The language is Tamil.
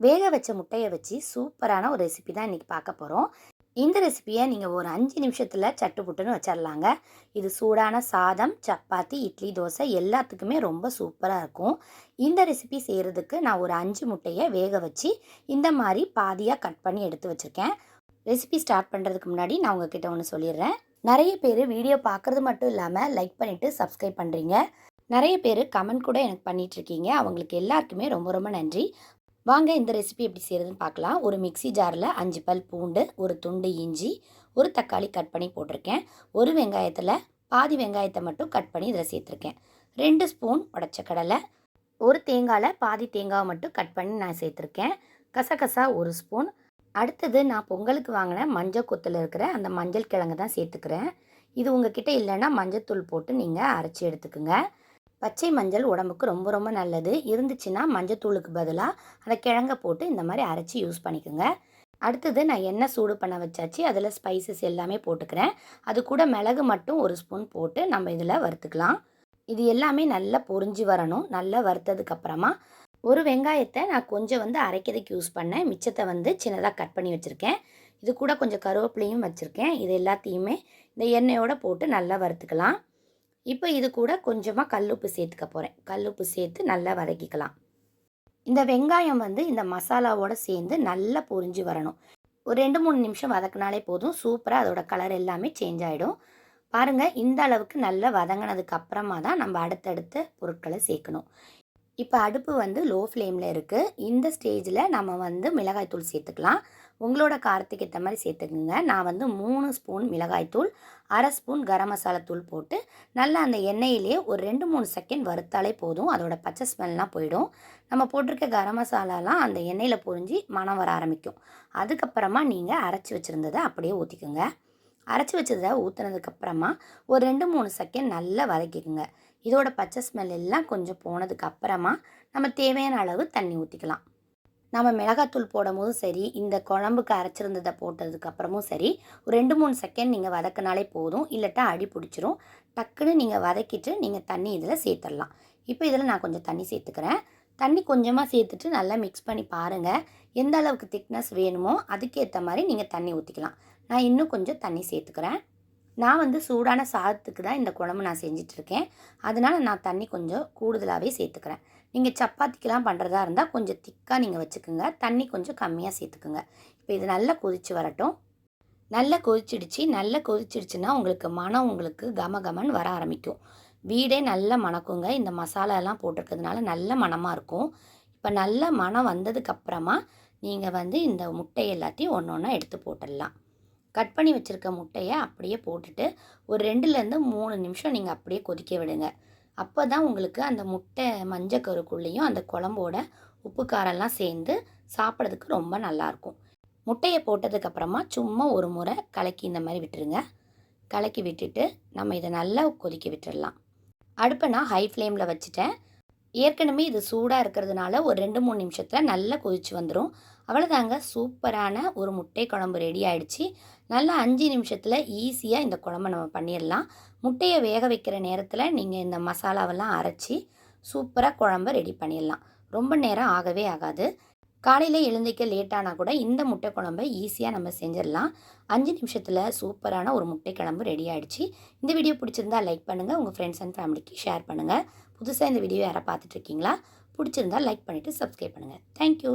வேக வச்ச முட்டையை வச்சு சூப்பரான ஒரு ரெசிபி தான் இன்றைக்கி பார்க்க போகிறோம் இந்த ரெசிபியை நீங்கள் ஒரு அஞ்சு நிமிஷத்தில் சட்டு புட்டுன்னு வச்சிடலாங்க இது சூடான சாதம் சப்பாத்தி இட்லி தோசை எல்லாத்துக்குமே ரொம்ப சூப்பராக இருக்கும். இந்த ரெசிபி செய்கிறதுக்கு நான் ஒரு அஞ்சு முட்டையை வேக வச்சு இந்த மாதிரி பாதியாக கட் பண்ணி எடுத்து வச்சுருக்கேன். ரெசிபி ஸ்டார்ட் பண்ணுறதுக்கு முன்னாடி நான் உங்ககிட்ட ஒன்று சொல்லிடுறேன். நிறைய பேர் வீடியோ பார்க்குறது மட்டும் இல்லாமல் லைக் பண்ணிவிட்டு சப்ஸ்கிரைப் பண்ணுறீங்க நிறைய பேர் கமெண்ட் கூட எனக்கு பண்ணிகிட்ருக்கீங்க அவங்களுக்கு எல்லாருக்குமே ரொம்ப ரொம்ப நன்றி. வாங்க இந்த ரெசிபி எப்படி செய்கிறதுன்னு பார்க்கலாம். ஒரு மிக்சி ஜாரில் அஞ்சு பல் பூண்டு ஒரு துண்டு இஞ்சி ஒரு தக்காளி கட் பண்ணி போட்டிருக்கேன். ஒரு வெங்காயத்தில் பாதி வெங்காயத்தை மட்டும் கட் பண்ணி இதில் சேர்த்துருக்கேன். ரெண்டு ஸ்பூன் உடச்ச கடலை ஒரு தேங்காயில் பாதி தேங்காவை மட்டும் கட் பண்ணி நான் சேர்த்துருக்கேன். கசகசா ஒரு ஸ்பூன் அடுத்தது நான் பொங்கலுக்கு வாங்கின மஞ்சள் கொத்தில் இருக்கிற அந்த மஞ்சள் கிழங்கு தான் சேர்த்துக்கிறேன். இது உங்ககிட்ட இல்லைன்னா மஞ்சத்தூள் போட்டு நீங்கள் அரைச்சி எடுத்துக்கோங்க. பச்சை மஞ்சள் உடம்புக்கு ரொம்ப ரொம்ப நல்லது. இருந்துச்சுன்னா மஞ்சத்தூளுக்கு பதிலாக அந்த கிழங்க போட்டு இந்த மாதிரி அரைச்சி யூஸ் பண்ணிக்கோங்க. அடுத்தது நான் எண்ணெய் சூடு பண்ண வச்சாச்சு. அதில் ஸ்பைசஸ் எல்லாமே போட்டுக்கிறேன். அது கூட மிளகு மட்டும் ஒரு ஸ்பூன் போட்டு நம்ம இதில் வறுத்துக்கலாம். இது எல்லாமே நல்லா பொரிஞ்சு வரணும். நல்லா வறுத்ததுக்கப்புறமா ஒரு வெங்காயத்தை நான் கொஞ்சம் வந்து அரைக்கிறதுக்கு யூஸ் பண்ணேன். மிச்சத்தை வந்து சின்னதாக கட் பண்ணி வச்சுருக்கேன். இது கூட கொஞ்சம் கருவேப்பிலையும் வச்சுருக்கேன். இது எல்லாத்தையுமே இந்த எண்ணெயோடு போட்டு நல்லா வறுத்துக்கலாம். இப்போ இது கூட கொஞ்சமாக கல்லுப்பு சேர்த்துக்க போகிறேன் கல்லுப்பு சேர்த்து நல்லா வதக்கிக்கலாம். இந்த வெங்காயம் வந்து இந்த மசாலாவோடு சேர்ந்து நல்லா பொரிஞ்சு வரணும். ஒரு ரெண்டு மூணு நிமிஷம் வதக்கினாலே போதும். சூப்பராக அதோட கலர் எல்லாமே சேஞ்ச் ஆகிடும் பாருங்கள் இந்த அளவுக்கு நல்லா வதங்கினதுக்கு அப்புறமா தான் நம்ம அடுத்தடுத்த பொருட்களை சேர்க்கணும். இப்போ அடுப்பு வந்து லோ ஃப்ளேமில் இருக்குது இந்த ஸ்டேஜில் நம்ம வந்து மிளகாய்த்தூள் சேர்த்துக்கலாம். உங்களோட காரத்துக்கு ஏற்ற மாதிரி சேர்த்துக்குங்க. நான் வந்து மூணு ஸ்பூன் மிளகாய்த்தூள் அரை ஸ்பூன் கரம் மசாலா தூள் போட்டு நல்லா அந்த எண்ணெயிலே ஒரு ரெண்டு மூணு செகண்ட் வறுத்தாலே போதும். அதோட பச்சை ஸ்மெல்லாம் போயிடும். நம்ம போட்டிருக்க கரம் மசாலாலாம் அந்த எண்ணெயில் பொறிஞ்சி மனம் வர ஆரம்பிக்கும். அதுக்கப்புறமா நீங்கள் அரைச்சி வச்சுருந்ததை அப்படியே ஊற்றிக்குங்க அரைச்சி வச்சதை ஊற்றுனதுக்கப்புறமா ஒரு ரெண்டு மூணு செகண்ட் நல்லா வதக்கிக்குங்க. இதோட பச்சை ஸ்மெல் எல்லாம் கொஞ்சம் போனதுக்கு அப்புறமா நம்ம தேவையான அளவு தண்ணி ஊற்றிக்கலாம் நம்ம மிளகாத்தூள் போடும் போதும் சரி இந்த குழம்புக்கு அரைச்சிருந்ததை போட்டதுக்கு அப்புறமும் சரி ஒரு ரெண்டு மூணு செகண்ட் நீங்கள் வதக்கினாலே போதும். இல்லட்டா அடி பிடிச்சிரும். டக்குன்னு நீங்கள் வதக்கிட்டு நீங்கள் தண்ணி இதில் சேர்த்துடலாம். இப்போ இதில் நான் கொஞ்சம் தண்ணி சேர்த்துக்கிறேன். தண்ணி கொஞ்சமாக சேர்த்துட்டு நல்லா மிக்ஸ் பண்ணி பாருங்கள் எந்த அளவுக்கு திக்னஸ் வேணுமோ அதுக்கேற்ற மாதிரி நீங்கள் தண்ணி ஊற்றிக்கலாம் நான் இன்னும் கொஞ்சம் தண்ணி சேர்த்துக்கிறேன். நான் வந்து சூடான சாதத்துக்கு தான் இந்த குழம்பு நான் செஞ்சிட்ருக்கேன். அதனால் நான் தண்ணி கொஞ்சம் கூடுதலாகவே சேர்த்துக்கிறேன் நீங்கள் சப்பாத்திக்கெலாம் பண்ணுறதா இருந்தால் கொஞ்சம் திக்காக நீங்கள் வச்சுக்கோங்க. தண்ணி கொஞ்சம் கம்மியாக சேர்த்துக்குங்க இப்போ இது நல்லா கொதித்து வரட்டும். நல்லா கொதிச்சிடுச்சு. நல்லா கொதிச்சிடுச்சுன்னா உங்களுக்கு மனம் உங்களுக்கு கம கமன்னு வர ஆரம்பிக்கும். வீடே நல்ல மணக்குங்க. இந்த மசாலாலாம் போட்டிருக்கிறதுனால நல்ல மணமாக இருக்கும். இப்போ நல்ல மனம் வந்ததுக்கப்புறமா நீங்கள் வந்து இந்த முட்டை எல்லாத்தையும் ஒன்று ஒன்றா எடுத்து போட்டுடலாம். கட் பண்ணி வச்சுருக்க முட்டையை அப்படியே போட்டுட்டு ஒரு ரெண்டுலேருந்து மூணு நிமிஷம் நீங்கள் அப்படியே கொதிக்க விடுங்க. அப்போ தான் உங்களுக்கு அந்த முட்டை மஞ்சக்கருக்குள்ளேயும் அந்த குழம்போட உப்பு காரெல்லாம் சேர்ந்து சாப்பிட்றதுக்கு ரொம்ப நல்லாயிருக்கும் முட்டையை போட்டதுக்கப்புறமா சும்மா ஒரு முறை கலக்கி இந்த மாதிரி விட்டுருங்க. கலக்கி விட்டுட்டு நம்ம இதை நல்லா கொதிக்க விட்டுடலாம் அடுப்பை நான் ஹை ஃப்ளேமில் வச்சுட்டேன். ஏற்கனவே இது சூடாக இருக்கிறதுனால ஒரு ரெண்டு மூணு நிமிஷத்தில் நல்லா கொதிச்சு வந்துடும் அவ்வளோதாங்க சூப்பரான ஒரு முட்டை குழம்பு ரெடி ஆகிடுச்சு நல்லா அஞ்சு நிமிஷத்தில் ஈஸியாக இந்த குழம்பை நம்ம பண்ணிடலாம். முட்டையை வேக வைக்கிற நேரத்தில் நீங்கள் இந்த மசாலாவெல்லாம் அரைச்சி சூப்பராக குழம்பை ரெடி பண்ணிடலாம். ரொம்ப நேரம் ஆகவே ஆகாது. காலையில் எழுந்திக்க லேட்டானால் கூட இந்த முட்டை குழம்பை ஈஸியாக நம்ம செஞ்சிடலாம். அஞ்சு நிமிஷத்தில் சூப்பரான ஒரு முட்டை குழம்பு ரெடி ஆகிடுச்சு இந்த வீடியோ பிடிச்சிருந்தா லைக் பண்ணுங்கள் உங்கள் ஃப்ரெண்ட்ஸ் அண்ட் ஃபேமிலிக்கு ஷேர் பண்ணுங்கள் புதுசாக இந்த வீடியோ யாரை பார்த்துட்ருக்கீங்களா பிடிச்சிருந்தா லைக் பண்ணிவிட்டு சப்ஸ்கிரைப் பண்ணுங்கள் தேங்க்யூ